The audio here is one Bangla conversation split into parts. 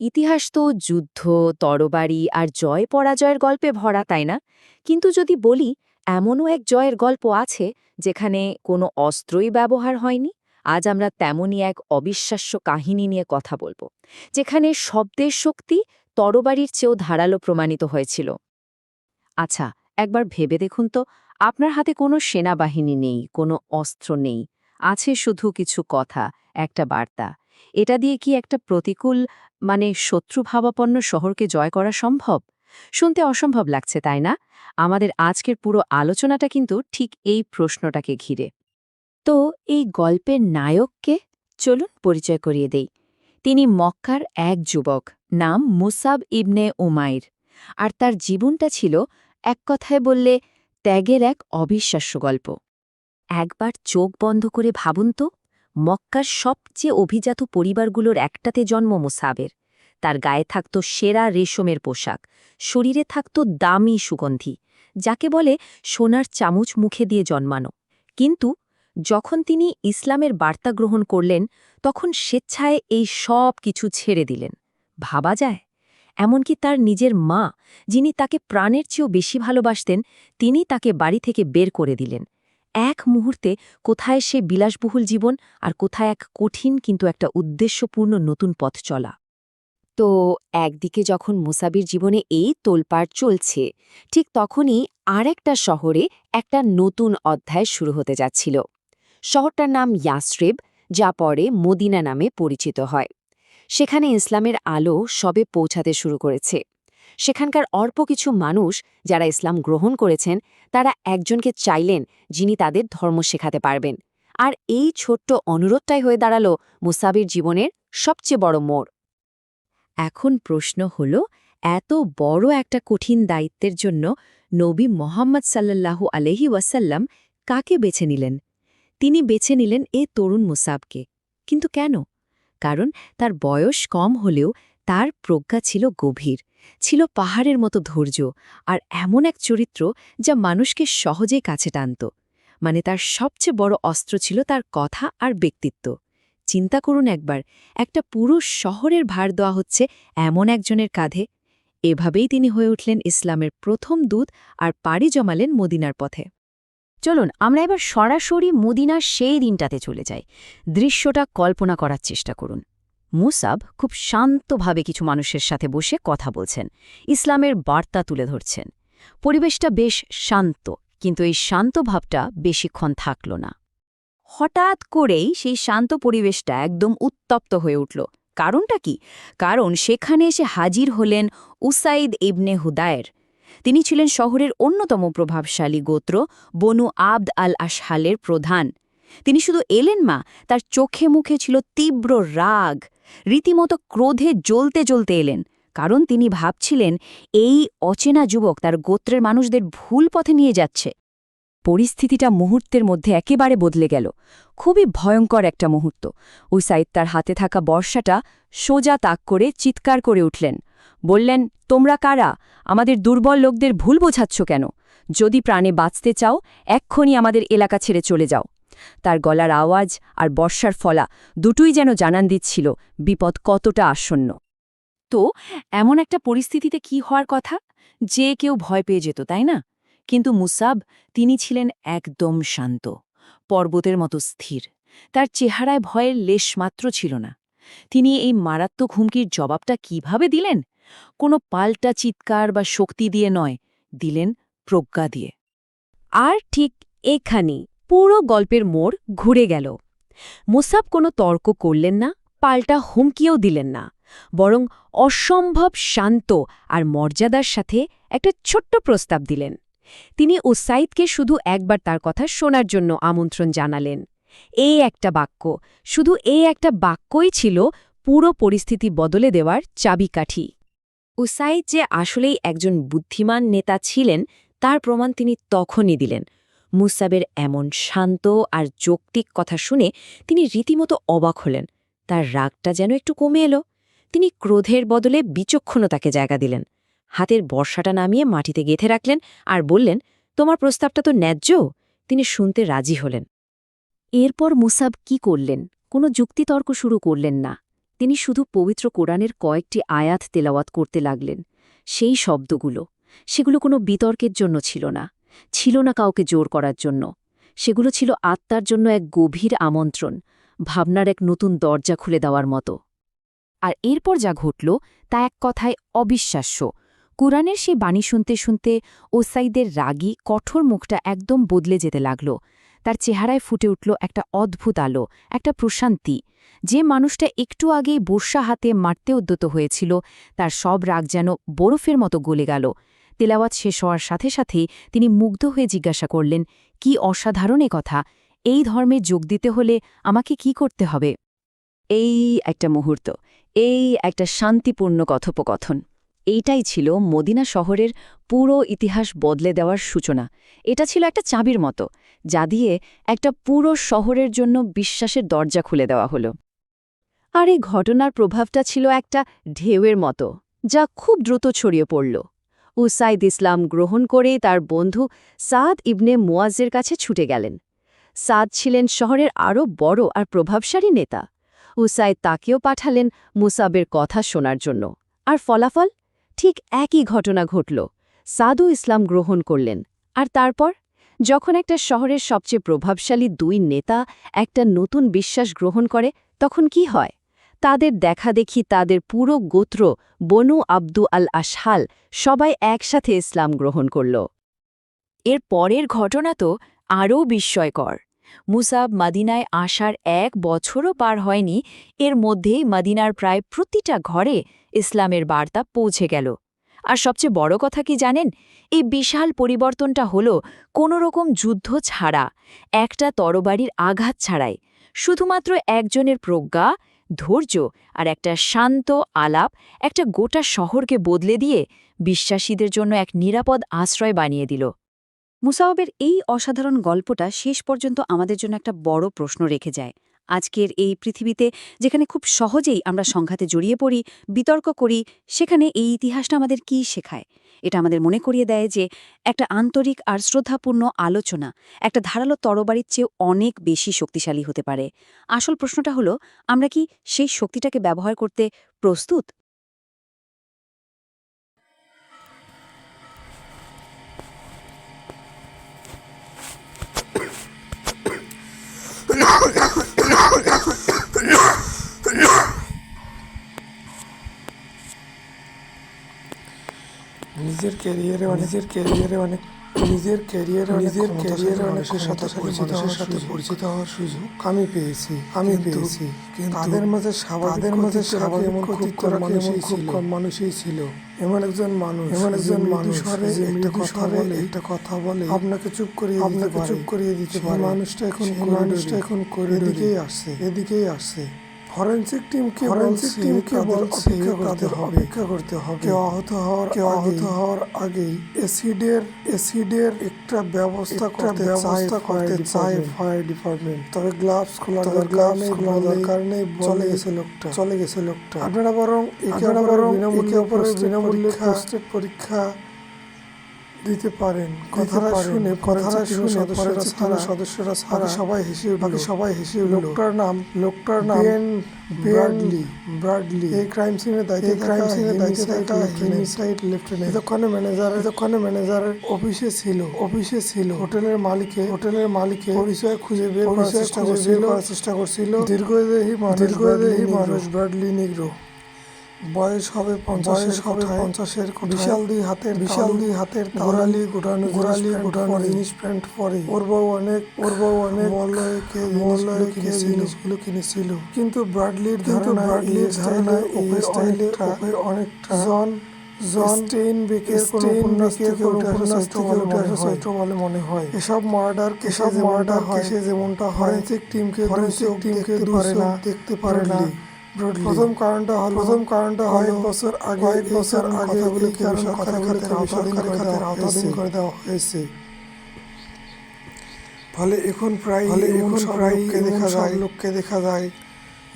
ইতিহাস তো যুদ্ধ, তরবারি আর জয় পরাজয়ের গল্পে ভরা, তাই না? কিন্তু যদি বলি, এমনও এক জয়ের গল্প আছে যেখানে কোনো অস্ত্রই ব্যবহার হয়নি। আজ আমরা তেমনই এক অবিশ্বাস্য কাহিনী নিয়ে কথা বলব, যেখানে শব্দের শক্তি তরবারির চেয়েও ধারালো প্রমাণিত হয়েছিল। আচ্ছা একবার ভেবে দেখুন তো, আপনার হাতে কোনো সেনাবাহিনী নেই, কোনো অস্ত্র নেই, আছে শুধু কিছু কথা, একটা বার্তা। এটা দিয়ে কি একটা প্রতিকূল মানে শত্রুভাবাপন্ন শহরকে জয় করা সম্ভব? শুনতে অসম্ভব লাগছে, তাই না? আমাদের আজকের পুরো আলোচনাটা কিন্তু ঠিক এই প্রশ্নটাকে ঘিরে। তো এই গল্পের নায়ককে চলুন পরিচয় করিয়ে দেই। তিনি মক্কার এক যুবক, নাম মুসাব ইবনে উমাইর। আর তার জীবনটা ছিল এক কথায় বললে ত্যাগের এক অবিশ্বাস্য গল্প। একবার চোখ বন্ধ করে ভাবুন তো মক্কার সবচেয়ে অভিজাত পরিবারগুলোর একটাতে জন্ম মুসাবের। তার গায়ে থাকত সেরা রেশমের পোশাক, শরীরে থাকত দামি সুগন্ধি, যাকে বলে সোনার চামচ মুখে দিয়ে জন্মানো। কিন্তু যখন তিনি ইসলামের বার্তা গ্রহণ করলেন, তখন স্বেচ্ছায় এই সব কিছু ছেড়ে দিলেন। ভাবা যায়, এমনকি তার নিজের মা, যিনি তাকে প্রাণের চেয়েও বেশি ভালোবাসতেন, তিনি তাকে বাড়ি থেকে বের করে দিলেন। এক মুহূর্তে কোথায় সে বিলাসবহুল জীবন আর কোথায় এক কঠিন কিন্তু একটা উদ্দেশ্যপূর্ণ নতুন পথ চলা। তো একদিকে যখন মুসাবির জীবনে এই তোলপাড় চলছে, ঠিক তখনই আরেকটা শহরে একটা নতুন অধ্যায় শুরু হতে যাচ্ছিল। শহরটার নাম ইয়াসরেব, যা পরে মদিনা নামে পরিচিত হয়। সেখানে ইসলামের আলো সবে পৌঁছাতে শুরু করেছে। সেখানকার অল্প কিছু মানুষ যারা ইসলাম গ্রহণ করেছেন, তারা একজনকে চাইলেন যিনি তাদের ধর্ম শেখাতে পারবেন। আর এই ছোট্ট অনুরোধটাই হয়ে দাঁড়াল মুসাবির জীবনের সবচেয়ে বড় মোড়। এখন প্রশ্ন হল, এত বড় একটা কঠিন দায়িত্বের জন্য নবী মোহাম্মদ সাল্লাল্লাহু আলহি ওয়াসাল্লাম কাকে বেছে নিলেন? তিনি বেছে নিলেন এ তরুণ মুসাবকে। কিন্তু কেন? কারণ তার বয়স কম হলেও তার প্রজ্ঞা ছিল গভীর। ছিল পাহাড়ের মতো ধৈর্য আর এমন এক চরিত্র যা মানুষকে সহজেই কাছে টানত। মানে তার সবচেয়ে বড় অস্ত্র ছিল তার কথা আর ব্যক্তিত্ব। চিন্তা করুন একবার, একটা পুরো শহরের ভার দেওয়া হচ্ছে এমন একজনের কাঁধে। এভাবেই তিনি হয়ে উঠলেন ইসলামের প্রথম দূত আর পাড়ি জমালেন মদিনার পথে। চলুন, আমরা এবার সরাসরি মদিনার সেই দিনটাতে চলে যাই। দৃশ্যটা কল্পনা করার চেষ্টা করুন। মুসাব খুব শান্তভাবে কিছু মানুষের সাথে বসে কথা বলছেন, ইসলামের বার্তা তুলে ধরছেন। পরিবেশটা বেশ শান্ত, কিন্তু এই শান্ত ভাবটা বেশিক্ষণ থাকল না। হঠাৎ করেই সেই শান্ত পরিবেশটা একদম উত্তপ্ত হয়ে উঠল। কারণটা কি? কারণ সেখানে এসে হাজির হলেন উসাইদ ইবনে হুদায়ের। তিনি ছিলেন শহরের অন্যতম প্রভাবশালী গোত্র, বনু আব্দ আল আশহালের প্রধান। তিনি শুধু এলেন মা, তার চোখে মুখে ছিল তীব্র রাগ। রীতিমতো ক্রোধে জ্বলতে জ্বলতে এলেন, কারণ তিনি ভাবছিলেন, এই অচেনা যুবক তার গোত্রের মানুষদের ভুল পথে নিয়ে যাচ্ছে। পরিস্থিতিটা মুহূর্তের মধ্যে একেবারে বদলে গেল। খুবই ভয়ঙ্কর একটা মুহূর্ত। উসাইদ তার হাতে থাকা বর্ষাটা সোজা তাক করে চিৎকার করে উঠলেন। বললেন, তোমরা কারা? আমাদের দুর্বল লোকদের ভুল বোঝাচ্ছ কেন? যদি প্রাণে বাঁচতে চাও, এক্ষুনি আমাদের এলাকা ছেড়ে চলে যাও। তার গলার আওয়াজ আর বর্ষার ফলা দুটোই যেন জানান দিচ্ছিল বিপদ কতটা আসন্ন। তো এমন একটা পরিস্থিতিতে কি হওয়ার কথা? যে কেউ ভয় পেয়ে যেত তাই না? কিন্তু মুসাব তিনি ছিলেন একদম শান্ত পর্বতের মতো স্থির। তার চেহারায় ভয়ের লেশমাত্র ছিল না। তিনি এই মারাত্মক হুমকির জবাবটা কীভাবে দিলেন? কোনো পাল্টা চিৎকার বা শক্তি দিয়ে নয় দিলেন প্রজ্ঞা দিয়ে। আর ঠিক এখানেই। পুরো গল্পের মোড় ঘুরে গেল। মুসাব কোনো তর্ক করলেন না, পাল্টা হুমকিও দিলেন না, বরং অসম্ভব শান্ত আর মর্যাদার সাথে একটা ছোট্ট প্রস্তাব দিলেন। তিনি ওসাইদকে শুধু একবার তার কথা শোনার জন্য আমন্ত্রণ জানালেন। এই একটা বাক্য, শুধু এই একটা বাক্যই ছিল পুরো পরিস্থিতি বদলে দেওয়ার চাবিকাঠি। উসাইদ যে আসলেই একজন বুদ্ধিমান নেতা ছিলেন, তার প্রমাণ তিনি তখনই দিলেন। মুসাবের এমন শান্ত আর যৌক্তিক কথা শুনে তিনি রীতিমতো অবাক হলেন। তার রাগটা যেন একটু কমে এলো। তিনি ক্রোধের বদলে বিচক্ষণতাকে জায়গা দিলেন। হাতের বর্ষাটা নামিয়ে মাটিতে গেঁথে রাখলেন আর বললেন, তোমার প্রস্তাবটা তো ন্যায্য? তিনি শুনতে রাজি হলেন। এরপর মুসাব কি করলেন? কোনো যুক্তিতর্ক শুরু করলেন না। তিনি শুধু পবিত্র কোরআনের কয়েকটি আয়াত তেলাওয়াত করতে লাগলেন। সেই শব্দগুলো, সেগুলো কোনো বিতর্কের জন্য ছিল না। ছিল না কাউকে জোর করার জন্য। সেগুলো ছিল আত্মার জন্য এক গভীর আমন্ত্রণ, ভাবনার এক নতুন দরজা খুলে দেওয়ার মতো। আর এরপর যা ঘটল, তা এক কথায় অবিশ্বাস্য। কোরআনের সেই বাণী শুনতে শুনতে ওসাইদের রাগী, কঠোর মুখটা একদম বদলে যেতে লাগল। তার চেহারায় ফুটে উঠল একটা অদ্ভুত আলো, একটা প্রশান্তি। যে মানুষটা একটু আগেই বর্ষা হাতে মারতে উদ্যত হয়েছিল, তার সব রাগ যেন বরফের মতো গলে গেল। তেলাওয়াত শেষ হওয়ার সাথে সাথেই তিনি মুগ্ধ হয়ে জিজ্ঞাসা করলেন, কি অসাধারণ কথা। এই ধর্মে যোগ দিতে হলে আমাকে কি করতে হবে? এই একটা মুহূর্ত, এই একটা শান্তিপূর্ণ কথোপকথন। এইটাই ছিল মদিনা শহরের পুরো ইতিহাস বদলে দেওয়ার সূচনা। এটা ছিল একটা চাবির মতো, যা দিয়ে একটা পুরো শহরের জন্য বিশ্বাসের দরজা খুলে দেওয়া হলো। আর এই ঘটনার প্রভাবটা ছিল একটা ঢেউয়ের মতো, যা খুব দ্রুত ছড়িয়ে পড়ল। উসাইদ ইসলাম গ্রহণ করে তার বন্ধু সাদ ইবনে মুয়াজের কাছে ছুটে গেলেন। সাদ ছিলেন শহরের আরও বড় আর প্রভাবশালী নেতা। উসাইদ তাকেও পাঠালেন মুসাবের কথা শোনার জন্য। আর ফলাফল? ঠিক একই ঘটনা ঘটল। সাদু ইসলাম গ্রহণ করলেন। আর তারপর? যখন একটা শহরের সবচেয়ে প্রভাবশালী দুই নেতা একটা নতুন বিশ্বাস গ্রহণ করে, তখন কি হয়? তাদের দেখা দেখি তাদের পুরো গোত্র বনু আব্দু আল আশহাল সবাই একসাথে ইসলাম গ্রহণ করল। এর পরের ঘটনা তো আরও বিস্ময়কর। মুসাব মাদিনায় আসার এক বছরও পার হয়নি, এর মধ্যেই মাদিনার প্রায় প্রতিটা ঘরে ইসলামের বার্তা পৌঁছে গেল। আর সবচেয়ে বড় কথা কি জানেন? এই বিশাল পরিবর্তনটা হল কোনোরকম যুদ্ধ ছাড়া, একটা তরবারির আঘাত ছাড়াই। শুধুমাত্র একজনের প্রজ্ঞা ধৈর্য আর একটা শান্ত আলাপ একটা গোটা শহরকে বদলে দিয়ে বিশ্বাসীদের জন্য এক নিরাপদ আশ্রয় বানিয়ে দিল। মুসাওবের এই অসাধারণ গল্পটা শেষ পর্যন্ত আমাদের জন্য একটা বড় প্রশ্ন রেখে যায়। আজকের এই পৃথিবীতে যেখানে খুব সহজেই আমরা সংঘাতে জড়িয়ে পড়ি, বিতর্ক করি, সেখানে এই ইতিহাসটা আমাদের কি শেখায়? এটা আমাদের মনে করিয়ে দেয় যে একটা আন্তরিক আর শ্রদ্ধাপূর্ণ আলোচনা, একটা ধারালো তরবারির চেয়ে অনেক বেশি শক্তিশালী হতে পারে। আসল প্রশ্নটা হলো, আমরা কি সেই শক্তিটাকে ব্যবহার করতে প্রস্তুত? নিজের ক্যারিয়ারে নিজের ক্যারিয়ারে অনেক নিজের ক্যারিয়ারে নিজের ক্যারিয়ারে অনেকের সাথে পরিচিত হওয়ার সাথে পরিচিত হওয়ার সুযোগ আমি পেয়েছি আমি পেয়েছি। কিন্তু তাদের মাঝে তাদের মাঝে স্বাভাবিক এমন খুব কম মানুষই খুব কম মানুষই ছিল। এমন একজন মানুষ এমন একজন মানুষ যে একটা কথা বলে একটা কথা বলে। আপনাকে চুপ করিয়ে আপনাকে চুপ করিয়ে দিতে পারে। মানুষটা এখন মানুষটা এখন করে এদিকেই আসছে এদিকেই আসছে। ফরেনসিক টিমকে ফরেনসিক টিমকে করতে হবে। অপেক্ষা করতে হবে। কেউ আহত হওয়ার কেউ আহত হওয়ার আগেই। অ্যাসিডের অ্যাসিডের একটা ব্যবস্থা করতে ব্যবস্থা করতে চায় ফায়ার ডিপার্টমেন্ট। তবে গ্লাভস খোলা গ্লাভস খোলার কারণে চলে গেছে লোকটা। চলে গেছে লোকটা। আপনারা বরং একে বরং অপরের বিনামূল্যে ফার্স্ট পরীক্ষা দিতে পারেন কথাটা শুনে কথাটা শুনে সদস্যরা সদস্যরা সারা সবাই হেসে বাকি সবাই হেসে লোকটার নাম লোকটার নাম বেন ব্রাডলি ব্রাডলি এই ক্রাইম সিনে দায়িত্বে ক্রাইম সিনে দায়িত্বে থাকা হেমিসাইড লেফটেন্যান্ট এতক্ষণে ম্যানেজার এতক্ষণে ম্যানেজারের অফিসে ছিল। অফিসে ছিল। হোটেলের মালিকে হোটেলের মালিকে পরিচয় খুঁজে বের করার চেষ্টা করছিল। চেষ্টা করছিল। দীর্ঘদেহী মানুষ দীর্ঘদেহী মানুষ ব্রাডলি নিগ্রো। বয়স হবে পঞ্চাশের হবে পঞ্চাশের বিশাল দুই হাতের বিশাল দুই হাতের গোড়ালি গোটানো গোড়ালি গোটানো জিনিস প্যান্ট পরে। ওর বউ অনেক ওর বউ অনেক মলয়কে মলয়কে জিনিসগুলো কিনেছিল। কিন্তু ব্রাডলির ধারণা ব্রাডলির ধারণা এই স্টাইলে অনেকটা জন জন স্টেইন বেকের কোনো উপন্যাস থেকে উঠে আসা চরিত্র বলে মনে হয়। মনে হয়। এসব মার্ডার এসব মার্ডার কেসে যেমনটা ফরেন্সিক টিমকে ফরেন্সিক টিমকে পারে না। দেখতে পারে না। প্রথম কারণটা হলো প্রথম কারণটা হলো বছর আগে এক বছর আগে কথাগুলোকে সরকারি আওতাধীন করে দেওয়া হয়েছে। ফলে এখন প্রায় ফলে এখন প্রায় দেখা যায় লোককে দেখা যায়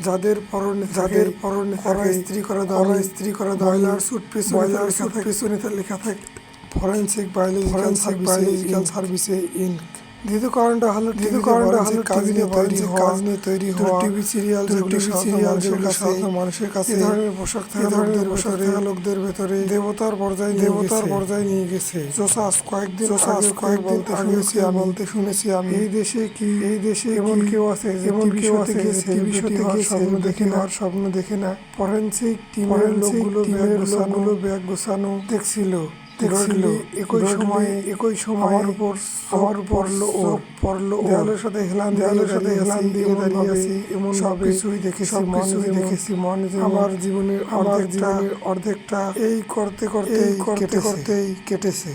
যাদের পরনে যাদের পরনে করা স্ত্রী করা দেওয়া স্ত্রী করা দেওয়া স্যুট পিছনে বয়লার স্যুট পিছনে লেখা থাকে। ফরেন্সিক বায়োলজিক্যাল সার্ভিসে ইনক দ্বিতীয় কারণটা হলো দ্বিতীয় কারণটা হলো কাজ নিয়ে তৈরি কাজ নিয়ে তৈরি হওয়া টিভি সিরিয়াল টিভি সিরিয়াল যেগুলো সাধারণ মানুষের কাছে এই ধরনের পোশাক থাকা ধরনের পোশাক থাকা লোকদের ভেতরে দেবতার পর্যায়ে দেবতার পর্যায়ে নিয়ে গেছে। জোসাস কয়েকদিন জোসাস কয়েকদিন শুনেছি আমি। বলতে শুনেছি আমি। এই দেশে কি এই দেশে এমন কেউ আছে এমন কেউ আছে গেছে টিভি শোতে গিয়ে স্বপ্ন দেখে না? আর স্বপ্ন দেখে না। ফরেন্সিক টিমের লোকগুলো ব্যাগ গোছানো। ব্যাগ গোছানো। দেখছিল। দেখছিল একই সময়ে একই সময় আমার উপর আমার পড়ল ও পড়ল দেওয়ালের সাথে হেলান দেওয়ালের সাথে হেলান দিয়ে দাঁড়িয়ে আছি এমন সব কিছুই দেখেছি সব কিছুই দেখেছি মনে আমার জীবনের আমার জীবনের অর্ধেকটা এই করতে করতে এই করতে করতেই কেটেছে।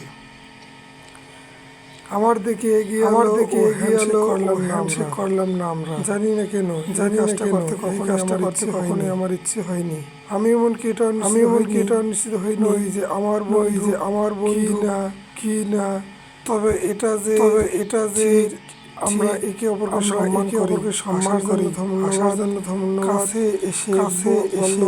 আমার দিকে এগিয়ে আমার দিকে এগিয়ে এলো করলাম না আমরা করলাম না আমরা জানি না কেন জানি না কেন করতে কখনো কাজটা করতে কখনোই আমার ইচ্ছে হয়নি। আমি এমনকি এটা আমি এমনকি এটা নিশ্চিত হইনি যে আমার বই যে আমার বই না কি না তবে এটা যে তবে এটা যে আমরা একে অপরকে সম্মান করি সম্মান করি আসার জন্য ধন্যবাদ। কাছে এসে কাছে এসে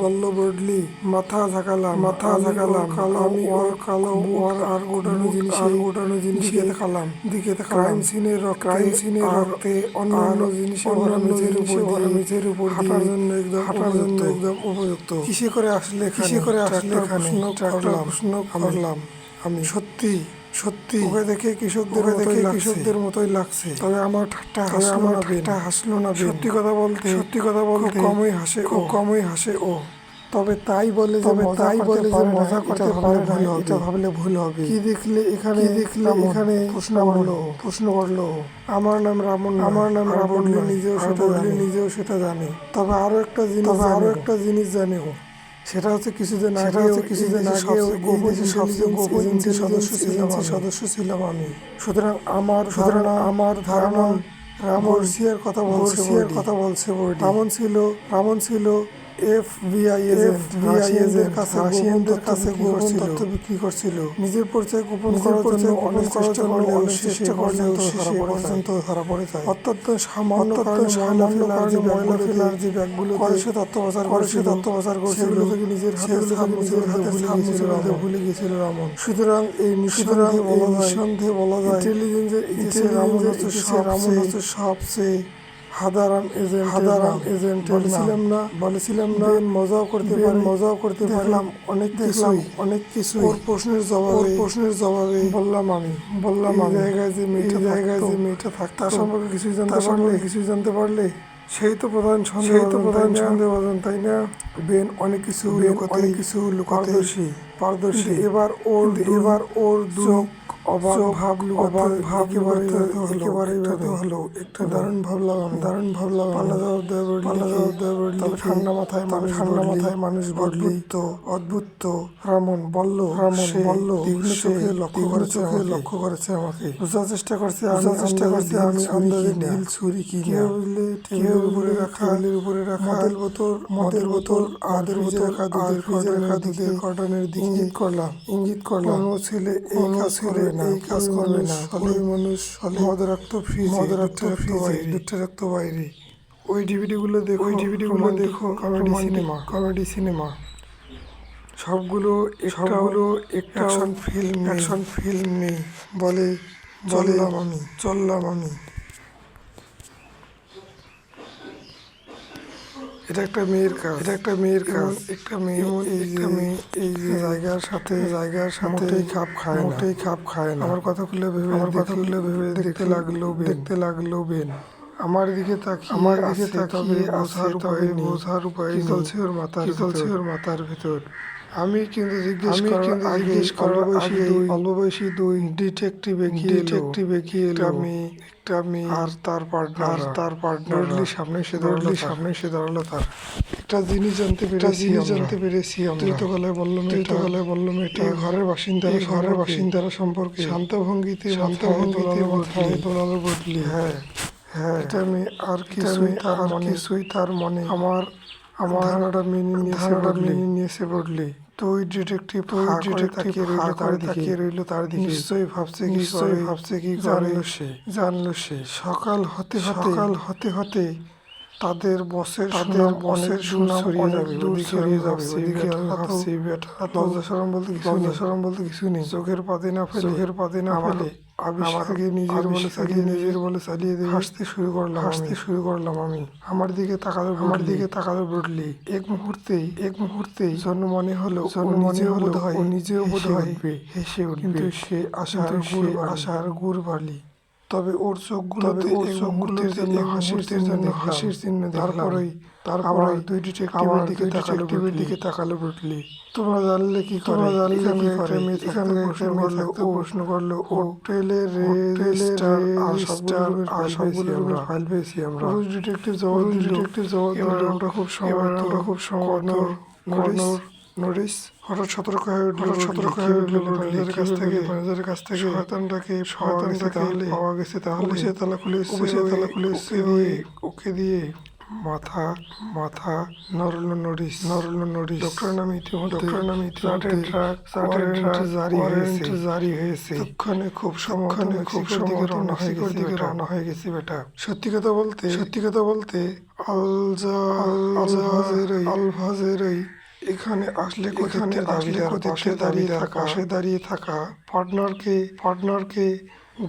বলল বডলি মাথা ঝাঁকালাম মাথা ঝাঁকালাম কালো আমি ওর কালো ওর আর গোটানো জিনিস আর গোটানো জিনিস দিকে দেখালাম। দিকে ক্রাইম সিনের ক্রাইম সিনের রক্তে অন্যান্য জিনিসে অন্যান্য জিনিসে ওরা নিজের উপর হাঁটার জন্য একদম হাঁটার জন্য একদম উপযুক্ত। কিসে করে আসলে কিসে করে আসলে এখানে? করলাম। প্রশ্ন করলাম। আমি সত্যি সত্যি। ওকে দেখে কৃষকদের দেখে কৃষকদের মতোই লাগছে। তবে আমার ঠাট্টা হাসলো আমার ঠাট্টা হাসলো না সত্যি কথা বলতে সত্যি কথা বলতে কমই হাসে ও। কমই হাসে ও। তবে তাই বলে তবে তাই বলে যে মজা করতে পারে না এটা ভাবলে ভুল হবে। কি দেখলে এখানে দেখলে এখানে প্রশ্ন করল। প্রশ্ন করল। আমার নাম রামন আমার নাম রাবণ নিজেও সেটা জানে। নিজেও সেটা জানে। তবে আরও একটা জিনিস আরও একটা জিনিস জানে ও। সেটা হচ্ছে কিছুদিন আগে হচ্ছে কিছুদিন আগে গোপন সবচেয়ে গোপন সদস্য ছিলাম সদস্য ছিলাম আমি। সুতরাং আমার সুতরাং আমার ধারণা রামন সিয়ার কথা বলছে কথা বলছে রামন ছিল রামন ছিল এফ বিআই এজেন্ট রাশিয়ানদের কাছে রাশিয়ানদের কাছে গোপন তথ্য বিক্রি করছিল। নিজের পরিচয় গোপন করার জন্য অনেক চেষ্টা করলে চেষ্টা পর্যন্ত শেষে পর্যন্ত ধরা পড়ে যায় অত্যন্ত সামান্য কারণে সামান্য কারণে ময়লা ফেলার যে ব্যাগগুলো করছিল থেকে নিজের হাতে নিজের হাতে ভুলে রামন। সুতরাং এই বলা যায় নিঃসন্দেহে বলা যায় ইন্টেলিজেন্সের ইতিহাসে রামন হচ্ছে সবচেয়ে হাদারাম এজেন্ট হাদারাম এজেন্ট বলেছিলাম না? বলেছিলাম না। মজাও করতে পারে। মজাও করতে পারলাম অনেক দেখলাম অনেক কিছু ওর প্রশ্নের জবাবে। ওর প্রশ্নের জবাবে। বললাম আমি। বললাম এই জায়গায় যে মেয়েটা জায়গায় যে মেয়েটা থাকতো। তার সম্পর্কে কিছু জানতে পারলে? কিছু জানতে পারলে? সেই তো প্রধান সেই তো প্রধান সন্দেহভাজন তাই না? বেন অনেক কিছু অনেক কিছু লুকাতে পারদর্শী। এবার ওর এবার ওর চোখ অবাক ভাব অবাক ভাব একেবারে একেবারে হলো একটা দারুণ ভাবলাম দারুণ ভাবলাম পাল্লা জবাব দেওয়া পাল্লা জবাব দেওয়া তবে ঠান্ডা মাথায় মানুষ ঠান্ডা মাথায় মানুষ অদ্ভুত অদ্ভুত রামন বলল রামন বলল তীক্ষ্ণ চোখে লক্ষ্য করেছে লক্ষ্য করেছে আমাকে। বোঝার চেষ্টা করছে বোঝার চেষ্টা করছে আমি আন্দাজে ঢিল ছুরি কি টেবিলের উপরে রাখা টেবিলের উপরে রাখা। মদের বোতল মদের বোতল আদের বোতল রাখা দুধের ফ্রিজে রাখা দুধের কটনের দিকে। ইঙ্গিত করলাম ইঙ্গিত করলাম ছেলে এই কাজ করবে না। কাজ করবে না। হলে মানুষ মদ রাখত ফ্রিজ মদ রাখত ফ্রিজে দুধটা রাখত বাইরে। ওই ডিভিডি গুলো দেখো ওই ডিভিডি গুলো দেখো কমেডি সিনেমা। Comedy cinema. সবগুলো সবগুলো একটা অ্যাকশন ফিল্ম অ্যাকশন ফিল্ম নেই। বলে চললাম আমি। চললাম আমি। এটা একটা মেয়ের কাজ। এটা একটা মেয়ের কাজ। একটা মেয়ে এই একটা মেয়ে এই যে জায়গার সাথে জায়গার সাথে মোটেই খাপ খায় মোটেই খাপ খায় না। আমার কথাগুলো ভেবে আমার কথাগুলো ভেবে দেখতে লাগল দেখতে লাগল বেন। আমার দিকে তাকিয়ে আমার দিকে তাকিয়ে আসার উপায় বোঝার উপায় চলছে ওর মাথার চলছে ওর মাথার ভেতর? আমি কিন্তু জিজ্ঞেস করার আগে অল্পবয়সী দুই। অল্পবয়সী দুই ডিটেকটিভ ডিটেকটিভ আমি একটা আমি আর তার পার্টনার তার পার্টনার সামনে এসে দাঁড়াল সামনে এসে দাঁড়াল তার। একটা জিনিস জানতে পেরেছি জিনিস জানতে পেরেছি তুই তো গলায় বললাম তুই তো গলায় বললাম এটা ঘরের বাসিন্দা ঘরের বাসিন্দারা সম্পর্কে। শান্ত ভঙ্গিতে শান্ত ভঙ্গিতে দোলালো বদলি। হ্যাঁ হ্যাঁ। এটা আমি আর কিছুই তার মনে কিছুই তার মনে আমার ধারণাটা মেনে নিয়েছে মেনে নিয়েছে বদলি। তো ওই ডিটেকটিভ ওই ডিটেকটিভ রইল তার দিকে। রইল তার দিকে। নিশ্চয়ই ভাবছে নিশ্চয়ই ভাবছে কি জানলো সে। জানলো সে। সকাল হতে সকাল হতে হতে তাদের বসের তাদের বসের সুনাম ছড়িয়ে যাবে দূর ছড়িয়ে যাবে ওদিকে আমি ভাবছি বেটা লজ্জা শরম বলতে কিছু বলতে কিছু নেই। চোখের পাতি না ফেলে। চোখের পাতি না ফেলে। আবিষ্কারকে নিজের বলে চালিয়ে নিজের বলে চালিয়ে দিয়ে হাসতে শুরু করলাম হাসতে শুরু করলাম আমি। আমার দিকে তাকালো আমার দিকে তাকালো এক মুহূর্তেই এক মুহূর্তেই মনে হলো মনে ও নিজেও বোধ হয় হেসে উঠবে। সে আশার গুড় আশার গুড় বালি। তবে ওর চোখগুলোতে ওর চোখগুলোতে হাসির চিহ্ন হাসির চিহ্ন তারপরেই তারপরে দুই ডিটেকটিভের দিকে তাকালো টিভির দিকে তাকালো ব্রুটলি তোমরা জানলে কি তোমরা জানলে কি করে? এখানে প্রশ্ন করল ও প্রশ্ন করল ও। ট্রেলের ফাইল পেয়েছি আমরা। পুরুষ ডিটেকটিভ জবাব ডিটেকটিভ জবাব আমরা খুব সময় আমরা খুব সময় নোটিস নোটিস হঠাৎ সতর্ক হয়ে উঠল সতর্ক হয়ে উঠল ম্যানেজারের কাছ থেকে? ম্যানেজারের কাছ থেকে? শয়তানটাকে শয়তানটাকে তাহলে পাওয়া গেছে তাহলে। অফিসে তালা খুলে অফিসে তালা খুলে ওকে দিয়ে। মাথা মাথা নরল নোটিস নরল নোটিস ডক্টর নামে ইতিমধ্যে ডক্টর নামে ইতিমধ্যে জারি হয়েছে। জারি হয়েছে। তৎক্ষণে খুব সমক্ষণে খুব দিকে রওনা হয়ে গেছে দিকে রওনা হয়ে গেছে বেটা সত্যি কথা বলতে সত্যি কথা বলতে আলজা আলভাজেরই আলভাজেরই এখানে আসলে কোথানে আসলে দাঁড়িয়ে থাকা। পাশে দাঁড়িয়ে থাকা। পার্টনারকে পার্টনারকে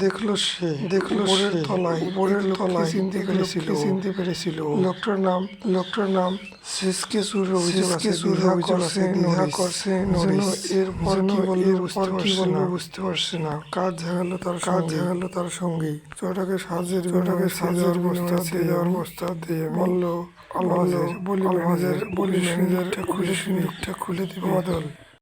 দেখল সে দেখল উপরের তলায় উপরের তলায় চিনতে পেরেছিল? চিনতে পেরেছিল? লোকটার নাম লোকটার নাম শেষকে সুর আছে সুর আছে নিহা করছে এরপর কি বলবে এরপর কি বলবে বুঝতে পারছে না। কাজ ঝাগালো তার কাজ ঝাগালো তার সঙ্গী। চোটাকে সাজের চোটাকে সাহায্যের প্রস্তাব দিয়ে যাওয়ার প্রস্তাব দিয়ে বলল আলহাজের বলি ম্যানেজার বলি ম্যানেজারটা খুলে খুলে দিবে। বদল।